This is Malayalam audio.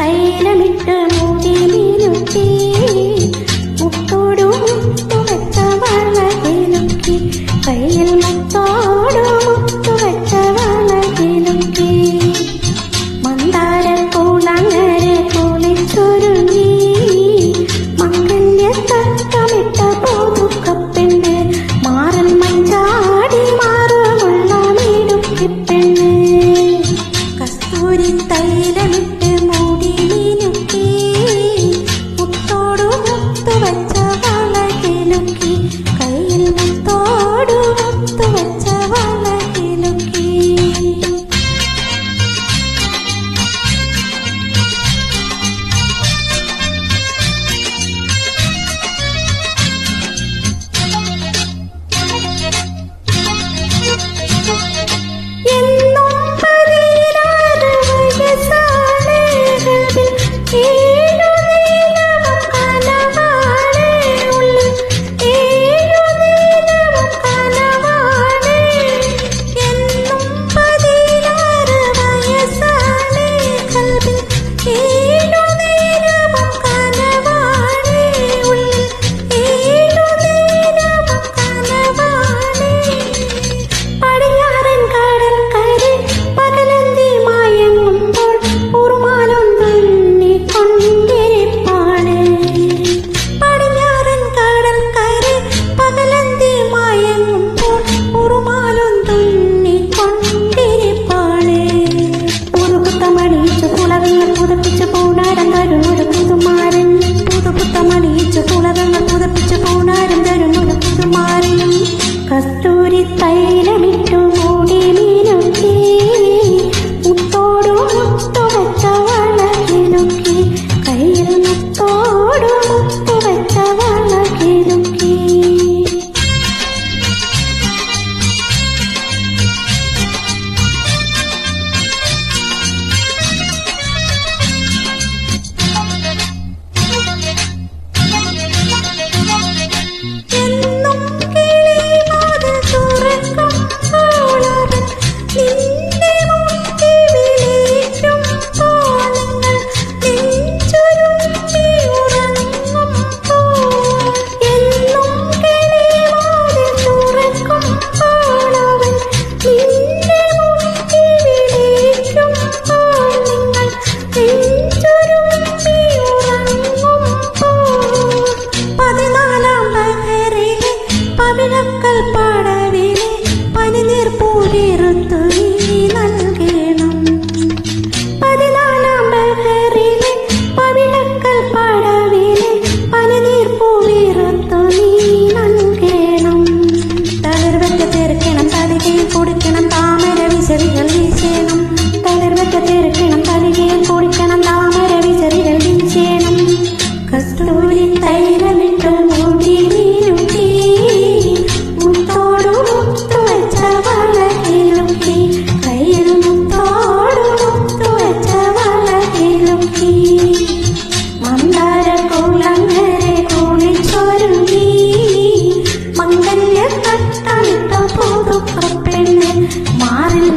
തൈലമിട്ട് മൂടി മീനുട്ടി chocolate വിസറികൾ വീശേണം തളർവൊക്കെ തെറുക്കണം പതികയിൽ കുടിക്കണം താമര വിസറികൾ കസ്തൂരി തൈരമിട്ടു മൂടി വീരുട്ടി മുത്തോടു മുത്തു വെച്ച വളകിലുക്കി കയ്യിൽ മുത്തോടു മുത്തു വെച്ച വളകിലുക്കി മന്ദാര കൂളങ്ങരെ കൂളിച്ചൊരുങ്ങി മംഗല്യ തട്ടമിട്ട പുതുപ്പ പെണ്ണ് മാറിൽ